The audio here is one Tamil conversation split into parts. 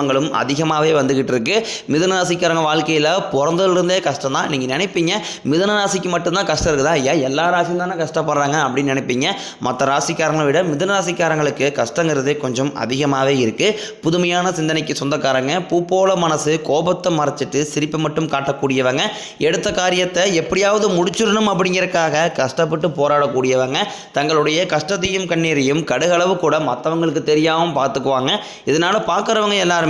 ஜென்மங்களும் அதிகமாகவே வந்துக்கிட்டு இருக்கு மிதுன ராசிக்காரங்க வாழ்க்கையில் பிறந்ததுலேருந்தே கஷ்டம் தான் நீங்கள் நினைப்பீங்க மிதுன ராசிக்கு மட்டும்தான் கஷ்டம் இருக்குதா? ஏன் எல்லா ராசியும் தானே கஷ்டப்படுறாங்க அப்படின்னு நினைப்பீங்க. மற்ற ராசிக்காரங்களை விட மிதன ராசிக்காரங்களுக்கு கஷ்டங்கிறது கொஞ்சம் அதிகமாகவே இருக்குது புதுமையான சிந்தனைக்கு சொந்தக்காரங்க பூ போல மனசு கோபத்தை மறைச்சிட்டு சிரிப்பை மட்டும் காட்டக்கூடியவங்க எடுத்த காரியத்தை எப்படியாவது முடிச்சிடணும் அப்படிங்கிறக்காக கஷ்டப்பட்டு போராடக்கூடியவங்க தங்களுடைய கஷ்டத்தையும் கண்ணீரையும் கடுகளவு கூட மற்றவங்களுக்கு தெரியாமல் பார்த்துக்குவாங்க. இதனால் பார்க்குறவங்க எல்லாருமே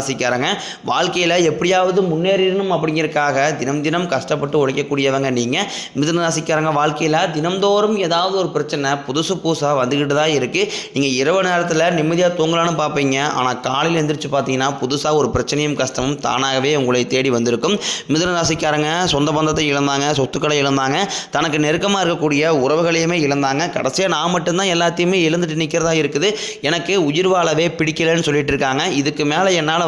ராசிக்காரங்க வாழ்க்கையில் எப்படியாவது முன்னேறிடணும் அப்படிங்கிறதுக்காக தினம் தினம் கஷ்டப்பட்டு உழைக்கக்கூடியவங்க நீங்கள் மிதுன ராசிக்காரங்க வாழ்க்கையில் தினம்தோறும் ஏதாவது ஒரு பிரச்சனை புதுசு புதுசாக வந்துக்கிட்டு தான் இருக்குது நீங்கள் இரவு நேரத்தில் நிம்மதியாக தூங்கலான்னு பார்ப்பீங்க. ஆனால் காலையில் எந்திரிச்சு பார்த்தீங்கன்னா புதுசாக ஒரு பிரச்சனையும் கஷ்டமும் தானாகவே உங்களை தேடி வந்திருக்கும். மிதுன ராசிக்காரங்க சொந்த பந்தத்தை இழந்தாங்க சொத்துக்களை இழந்தாங்க தனக்கு நெருக்கமாக இருக்கக்கூடிய உறவுகளையுமே இழந்தாங்க. கடைசியாக நான் மட்டும்தான் எல்லாத்தையுமே இழந்துட்டு நிற்கிறதா இருக்குது. எனக்கு உயிர் வாழவே பிடிக்கலன்னு சொல்லிட்டு இருக்காங்க. இதுக்கு மேலே என்னால்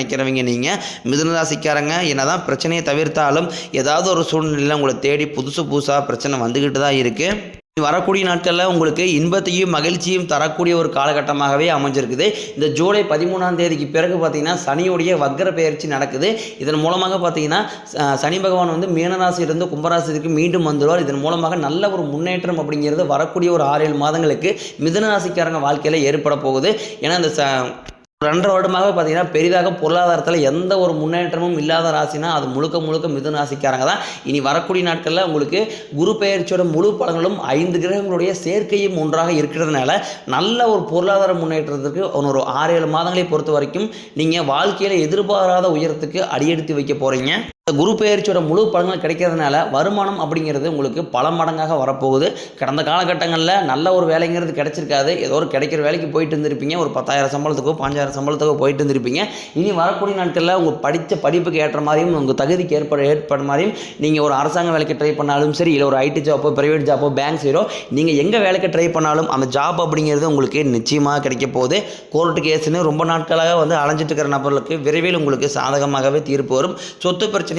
நினைக்கிறவங்க நீங்கள் மிதுனராசிக்காரங்க என்னதான் பிரச்சனையை தவிர்த்தாலும் ஏதாவது ஒரு சூழ்நிலையில் உங்களை தேடி புதுசு புதுசாக பிரச்சனை வந்துக்கிட்டு தான் இருக்குது வரக்கூடிய நாட்களில் உங்களுக்கு இன்பத்தையும் மகிழ்ச்சியும் தரக்கூடிய ஒரு காலகட்டமாகவே அமைஞ்சிருக்குது. இந்த ஜூலை பதிமூணாம் தேதிக்கு பிறகு பார்த்தீங்கன்னா சனியுடைய வக்ர பெயர்ச்சி நடக்குது. இதன் மூலமாக பார்த்தீங்கன்னா சனி பகவான் வந்து மீனராசியிலிருந்து கும்பராசிக்கு மீண்டும் வந்துடுவார் இதன் மூலமாக நல்ல ஒரு முன்னேற்றம் அப்படிங்கிறது வரக்கூடிய ஒரு ஆறு ஏழு மாதங்களுக்கு மிதனராசிக்காரங்க வாழ்க்கையில் ஏற்பட போகுது. ஏன்னா இந்த ச ரெண்டரை வருடமாக பார்த்தீங்கன்னா பெரிதாக பொருளாதாரத்தில் எந்த ஒரு முன்னேற்றமும் இல்லாத ராசினா அது முழுக்க முழுக்க மிதுன ராசிக்காரங்க தான். இனி வரக்கூடிய நாட்களில் உங்களுக்கு குரு பெயர்ச்சியோட முழு பலன்களும் ஐந்து கிரகங்களுடைய சேர்க்கையும் ஒன்றாக இருக்கிறதுனால நல்ல ஒரு பொருளாதார முன்னேற்றத்துக்கு ஒரு ஆறு ஏழு மாதங்களை பொறுத்த வரைக்கும் நீங்கள் வாழ்க்கையில் எதிர்பாராத உயரத்துக்கு அடியெடுத்து வைக்க போகிறீங்க இந்த குரு பெயர்ச்சியோட முழு பலன்கள் கிடைக்கிறதுனால வருமானம் அப்படிங்கிறது உங்களுக்கு பல மடங்காக வரப்போகுது. கடந்த காலகட்டங்களில் நல்ல ஒரு வேலைங்கிறது கிடைச்சிருக்காது. ஏதோ ஒரு கிடைக்கிற வேலைக்கு போயிட்டு இருந்திருப்பீங்க. ஒரு பத்தாயிரம் சம்பளத்துக்கோ பாஞ்சாயிரம் சம்பளத்துக்கோ போயிட்டு இருந்திருப்பீங்க. இனி வரக்கூடிய நாட்களில் உங்கள் படித்த படிப்புக்கு ஏற்ற மாதிரியும் உங்கள் தகுதிக்கு ஏற்பட ஏற்பட மாதிரியும் நீங்கள் ஒரு அரசாங்க வேலைக்கு ட்ரை பண்ணாலும் சரி இல்லை ஒரு ஐடி ஜாப்போ ப்ரைவேட் ஜாப்போ பேங்க் சீரோ நீங்கள் எங்கே வேலைக்கு ட்ரை பண்ணாலும் அந்த ஜாப் அப்படிங்கிறது உங்களுக்கு நிச்சயமாக கிடைக்க போகுது. கோர்ட்டு கேஸ்னு ரொம்ப நாட்களாக வந்து அலைஞ்சிட்டு இருக்கிற நபர்களுக்கு விரைவில் உங்களுக்கு சாதகமாகவே தீர்ப்பு வரும். சொத்து பிரச்சனை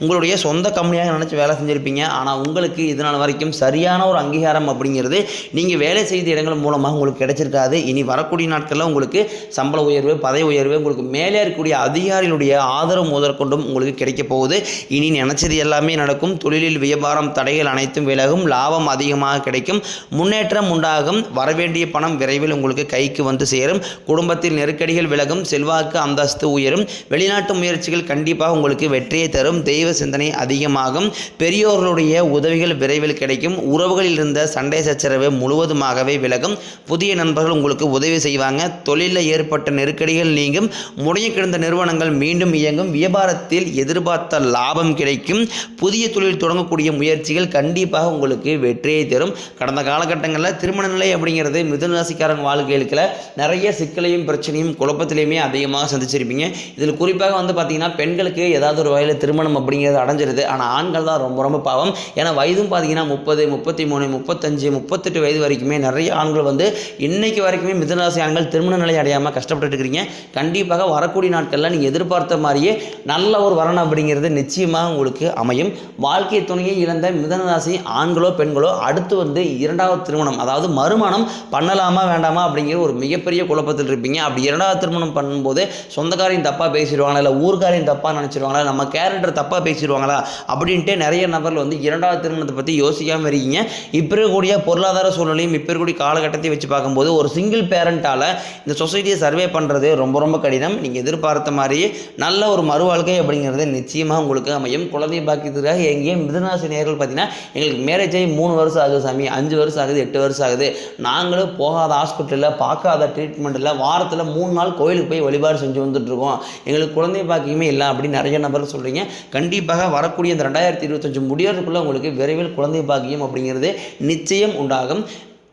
உங்களுடைய சொந்த கம்பெனியாக நினச்சி வேலை செஞ்சுருப்பீங்க. ஆனால் உங்களுக்கு இது நாள் வரைக்கும் சரியான ஒரு அங்கீகாரம் அப்படிங்கிறது நீங்கள் வேலை செய்த இடங்கள் மூலமாக உங்களுக்கு கிடைச்சிருக்காது. இனி வரக்கூடிய நாட்களில் உங்களுக்கு சம்பள உயர்வு பதவி உயர்வு உங்களுக்கு மேலே இருக்கக்கூடிய அதிகாரிகளுடைய ஆதரவு முதற்கொண்டும் உங்களுக்கு கிடைக்க போகுது. இனி நினச்சது எல்லாமே நடக்கும். தொழிலில் வியாபாரம் தடைகள் அனைத்தும் விலகும். லாபம் அதிகமாக கிடைக்கும். முன்னேற்றம் உண்டாகும். வரவேண்டிய பணம் விரைவில் உங்களுக்கு கைக்கு வந்து சேரும். குடும்பத்தில் நெருக்கடிகள் விலகும். செல்வாக்கு அந்தஸ்து உயரும். வெளிநாட்டு முயற்சிகள் கண்டிப்பாக உங்களுக்கு வெற்றியை தரும் தெய்வ சிந்தனை அதிகமாகும். பெரியோர்களுடைய உதவிகள் விரைவில் கிடைக்கும். உறவுகளில் இருந்த சண்டை சச்சரவு முழுவதுமாகவே விலகும். புதிய நண்பர்கள் உங்களுக்கு உதவி செய்வாங்க. தொழிலில் ஏற்பட்ட நெருக்கடிகள் நீங்கும். முடங்கி கிடந்த நிறுவனங்கள் மீண்டும் இயங்கும். வியாபாரத்தில் எதிர்பார்த்த லாபம் கிடைக்கும். புதிய தொழில் தொடங்கக்கூடிய முயற்சிகள் கண்டிப்பாக உங்களுக்கு வெற்றியை தரும். கடந்த காலகட்டங்களில் திருமண நிலை அப்படிங்கிறது மிதுன ராசிக்காரங்க வாழ்க்கைகளுக்கு நிறைய சிக்கலையும் பிரச்சனையும் குழப்பத்திலையுமே அதிகமாக சந்திச்சிருப்பீங்க. இதில் குறிப்பாக வந்து பார்த்தீங்கன்னா பெண்களுக்கு ஏதாவது ஒரு வகையில் திருமணம் அப்படிங்கிறது அடைஞ்சிருது. ஆனால் ஆண்கள் தான் ரொம்ப ரொம்ப பாவம். ஏன்னா வயதும் பார்த்தீங்கன்னா முப்பது முப்பத்தி மூணு முப்பத்தஞ்சு முப்பத்தெட்டு வயது வரைக்குமே நிறைய ஆண்கள் வந்து இன்னைக்கு வரைக்குமே மிதனராசி ஆண்கள் திருமண நிலை அடையாமல் கஷ்டப்பட்டு இருக்கிறீங்க. கண்டிப்பாக வரக்கூடிய நாட்களில் நீங்கள் எதிர்பார்த்த மாதிரியே நல்ல ஒரு வரணும் அப்படிங்கிறது நிச்சயமாக உங்களுக்கு அமையும். வாழ்க்கை துணையை இழந்த மிதனராசி ஆண்களோ பெண்களோ அடுத்து வந்து இரண்டாவது திருமணம் அதாவது மறுமணம் பண்ணலாமா வேண்டாமா அப்படிங்கிற ஒரு மிகப்பெரிய குழப்பத்தில் இருப்பீங்க. அப்படி இரண்டாவது திருமணம் பண்ணும்போது சொந்தக்காரையும் தப்பாக பேசிடுவாங்களா இல்லை ஊர்காரையும் தப்பாக நினச்சிடுவாங்களா நம்ம கேரக்டர் தப்பாக பேசிடுவாங்களா? அப்படின்ட்டு நிறைய நபர்கள் வந்து இரண்டாவது திருமணத்தை பற்றி யோசிக்காமல் இருக்கீங்க. இப்போ இருக்கக்கூடிய பொருளாதார சூழ்நிலையும் இப்போ இருக்கக்கூடிய காலகட்டத்தை வச்சு பார்க்கும்போது ஒரு சிங்கிள் பேரண்ட்டால் இந்த சொசைட்டியை சர்வே பண்ணுறது ரொம்ப ரொம்ப கடினம். நீங்கள் எதிர்பார்த்த மாதிரியே நல்ல ஒரு மறுவாழ்க்கை அப்படிங்கிறது நிச்சயமாக உங்களுக்கு அமையும். குழந்தை பாக்கியத்துக்காக எங்கேயும் மிதனாசி நேர்கள் பார்த்தீங்கன்னா எங்களுக்கு மேரேஜ் ஆகி மூணு வருஷம் ஆகுது சாமி. அஞ்சு வருஷம் ஆகுது எட்டு வருஷம் ஆகுது. நாங்களும் போகாத ஹாஸ்பிட்டலில் பார்க்காத ட்ரீட்மெண்ட்டில் வாரத்தில் மூணு நாள் கோயிலுக்கு போய் வழிபாடு செஞ்சு வந்துட்டுருக்கோம் எங்களுக்கு குழந்தை பாக்கியமே இல்லை அப்படின்னு நிறைய நபர் சொல்கிறீங்க கண்டிப்பாக வரக்கூடிய இந்த ரெண்டாயிரத்தி இருபத்தஞ்சு முடியறதுக்குள்ளே உங்களுக்கு விரைவில் குழந்தை பாக்கியம் அப்படிங்கிறது நிச்சயம் உண்டாகும்.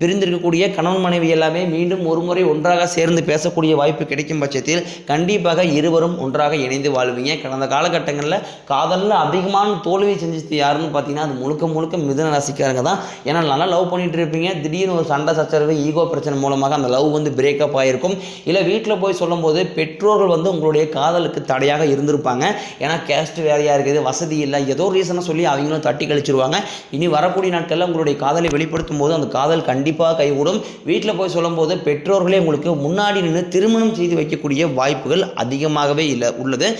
பிரிந்திருக்கக்கூடிய கணவன் மனைவி எல்லாமே மீண்டும் ஒரு முறை ஒன்றாக சேர்ந்து பேசக்கூடிய வாய்ப்பு கிடைக்கும் பட்சத்தில் கண்டிப்பாக இருவரும் ஒன்றாக இணைந்து வாழ்வீங்க. கடந்த காலகட்டங்களில் காதலில் அதிகமான தோல்வி செஞ்சது யாருன்னு பார்த்தீங்கன்னா அது முழுக்க முழுக்க மிதன ராசிக்காரங்க தான். ஏன்னா நல்லா லவ் பண்ணிட்டு இருப்பீங்க. திடீர்னு ஒரு சண்டை சச்சரவு ஈகோ பிரச்சனை மூலமாக அந்த லவ் வந்து பிரேக்கப் ஆகிருக்கும் இல்லை வீட்டில் போய் சொல்லும்போது பெற்றோர்கள் வந்து உங்களுடைய காதலுக்கு தடையாக இருந்திருப்பாங்க. ஏன்னா கேஸ்ட் வேறையாக இருக்குது? வசதி இல்லை. ஏதோ ரீசனாக சொல்லி அவங்களும் தட்டி கழிச்சிருவாங்க. இனி வரக்கூடிய நாட்களில் உங்களுடைய காதலை வெளிப்படுத்தும் போது அந்த காதல் கண்டிப்பாக கைகூடும். வீட்டில் போய் சொல்லும்போது பெற்றோர்களே உங்களுக்கு முன்னாடி நின்று திருமணம் செய்து வைக்கக்கூடிய வாய்ப்புகள் அதிகமாகவே இல்லை உள்ளது.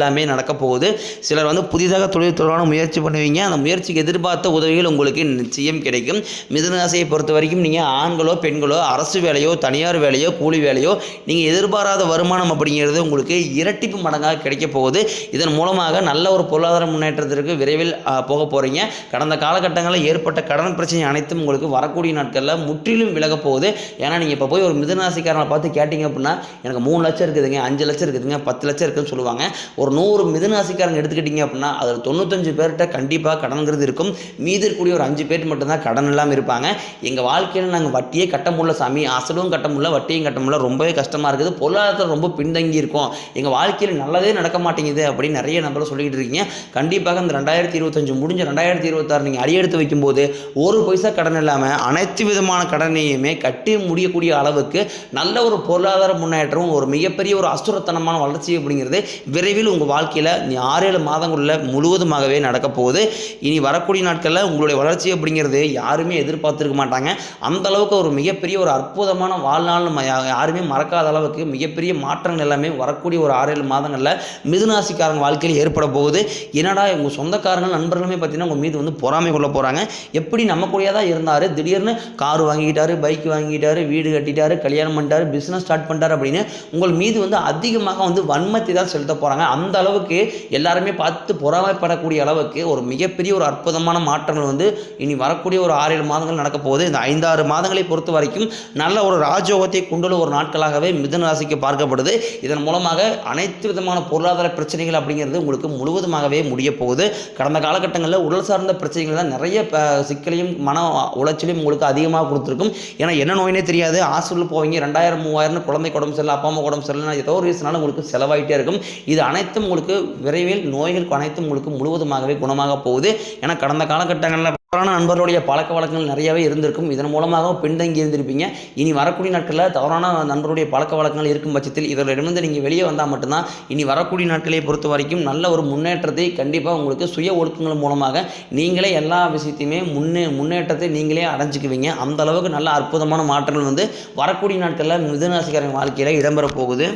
நடக்க போகுது. சிலர் வந்து புதிதாக தொழில் தொடர்பான முயற்சி பண்ணுவீங்க. அந்த முயற்சிக்கு எதிர்பார்த்த உதவிகள் உங்களுக்கு நிச்சயம் கிடைக்கும். மிதுனராசியை பொறுத்த வரைக்கும் நீங்கள் ஆண்களோ பெண்களோ அரசு வேலையோ தனியார் வேலையோ கூலி வேலையோ நீங்கள் எதிர்பாராத வருமானம் அப்படிங்கிறது உங்களுக்கு இரட்டிப்பு மடங்காக கிடைக்க போகுது. இதன் மூலமாக நல்ல ஒரு பொருளாதார முன்னேற்றத்திற்கு விரைவில் போக போகிறீங்க கடந்த காலகட்டங்களில் ஏற்பட்ட கடன் பிரச்சனை அனைத்தும் உங்களுக்கு வரக்கூடிய நாட்களில் முற்றிலும் விலக போகுது. ஏன்னா நீங்கள் இப்போ போய் ஒரு மிதுனராசிக்காரனை பார்த்து கேட்டிங்க அப்படின்னா எனக்கு மூணு லட்சம் இருக்குதுங்க அஞ்சு லட்சம் இருக்குதுங்க பத்து லட்சம் இருக்குதுன்னு சொல்லுவாங்க. ஒரு நூறு மிதுனராசிக்காரங்க எடுத்துக்கிட்டிங்க அப்படின்னா அதில் தொண்ணூத்தஞ்சு பேர்கிட்ட கண்டிப்பாக கடன்கிறது இருக்கும். மீதி இருக்கக்கூடிய ஒரு அஞ்சு பேர் மட்டும்தான் கடன் இல்லாமல் இருப்பாங்க. எங்கள் வாழ்க்கையில் நாங்கள் வட்டியே கட்ட முடியல சாமி. அசலும் கட்ட முடியல வட்டியும் கட்ட முடியல. ரொம்பவே கஷ்டமாக இருக்குது. பொருளாதாரத்தில் ரொம்ப பின்தங்கி இருக்கும். எங்கள் வாழ்க்கையில் நல்லதே நடக்க மாட்டேங்குது அப்படின்னு நிறைய நம்பரை சொல்லிக்கிட்டு இருக்கீங்க. கண்டிப்பாக இந்த ரெண்டாயிரத்தி இருபத்தஞ்சு முடிஞ்ச ரெண்டாயிரத்தி இருபத்தாறு நீங்கள் அடியெடுத்து வைக்கும்போது ஒரு பைசா கடன் இல்லாமல் அனைத்து விதமான கடனையுமே கட்டி முடியக்கூடிய அளவுக்கு நல்ல ஒரு பொருளாதார முன்னேற்றம் ஒரு மிகப்பெரிய ஒரு அசுரத்தனமான வளர்ச்சி அப்படிங்கிறது விரைவில் உங்கள் உங்கள் வாழ்க்கையில் நீ ஆறு ஏழு மாதங்களில் முழுவதுமாகவே நடக்க போகுது. இனி வரக்கூடிய நாட்களில் உங்களுடைய வளர்ச்சி அப்படிங்கிறது யாருமே எதிர்பார்த்துருக்க மாட்டாங்க. அந்த அளவுக்கு ஒரு மிகப்பெரிய ஒரு அற்புதமான வாழ்நாள் நம்ம யா- யாருமே மறக்காத அளவுக்கு மிகப்பெரிய மாற்றங்கள் எல்லாமே வரக்கூடிய ஒரு ஆறு ஏழு மாதங்களில் மிதுனாசிக்காரங்க வாழ்க்கையில் ஏற்பட போகுது. என்னடா உங்கள் சொந்தக்காரங்க நண்பர்களுமே பார்த்தீங்கன்னா உங்கள் மீது வந்து பொறாமை கொள்ள போகிறாங்க எப்படி நம்ம கூடயே தான் இருந்தார்? திடீர்னு கார் வாங்கிட்டாரு பைக் வாங்கிட்டாரு வீடு கட்டிட்டாரு கல்யாணம் பண்ணிட்டாரு பிஸ்னஸ் ஸ்டார்ட் பண்ணிட்டாரு அப்படின்னு உங்கள் மீது வந்து அதிகமாக வந்து வன்மத்தை தான் செலுத்த போகிறாங்க அந்த அளவுக்கு எல்லாருமே பார்த்து பொறாமைப்படக்கூடிய அளவுக்கு ஒரு மிகப்பெரிய ஒரு அற்புதமான மாற்றங்கள் வந்து இனி வரக்கூடிய ஒரு ஆறு ஏழு மாதங்கள் நடக்க போகுது. இந்த ஐந்தாறு மாதங்களை பொறுத்த வரைக்கும் நல்ல ஒரு ராஜோகத்தை கொண்டுள்ள ஒரு நாட்களாகவே மிதன ராசிக்கு பார்க்கப்படுது. இதன் மூலமாக அனைத்து விதமான பொருளாதார பிரச்சனைகள் அப்படிங்கிறது உங்களுக்கு முழுவதுமாகவே முடிய போகுது. கடந்த காலகட்டங்களில் உடல் சார்ந்த பிரச்சனைகள் தான் நிறைய சிக்கலையும் மன உளைச்சலையும் உங்களுக்கு அதிகமாக கொடுத்துருக்கும். ஏன்னா என்ன நோயினே தெரியாது. ஹாஸ்பிட்டல் போவீங்க ரெண்டாயிரம் மூவாயிரம்னு குழந்தை உடம்பு சரியில்லை அப்பா அம்மா உடம்பு சரியில்லை ஏதோ ஒரு ரீசனால உங்களுக்கு செலவாயிட்டே இருக்கும். இது அனைத்து அனைத்தும் உங்களுக்கு விரைவில் நோய்கள் அனைத்தும் உங்களுக்கு முழுவதுமாகவே குணமாக போகுது. ஏன்னா கடந்த காலகட்டங்களில் தவறான நண்பர்களுடைய பழக்க வழக்கங்கள் நிறையவே இருந்திருக்கும். இதன் மூலமாக பின்தங்கி இருந்திருப்பீங்க. இனி வரக்கூடிய நாட்களில் தவறான நண்பருடைய பழக்க வழக்கங்கள் இருக்கும் பட்சத்தில் இதனிடமிருந்து நீங்கள் வெளியே வந்தால் மட்டும்தான் இனி வரக்கூடிய நாட்களை பொறுத்த வரைக்கும் நல்ல ஒரு முன்னேற்றத்தை கண்டிப்பாக உங்களுக்கு சுய ஒழுக்கங்கள் மூலமாக நீங்களே எல்லா விஷயத்தையுமே முன்னே முன்னேற்றத்தை நீங்களே அடைஞ்சிக்குவீங்க. அந்த அளவுக்கு நல்ல அற்புதமான மாற்றங்கள் வந்து வரக்கூடிய நாட்களில் மிதுனராசிக்காரங்க வாழ்க்கையில் இடம்பெற போகுது.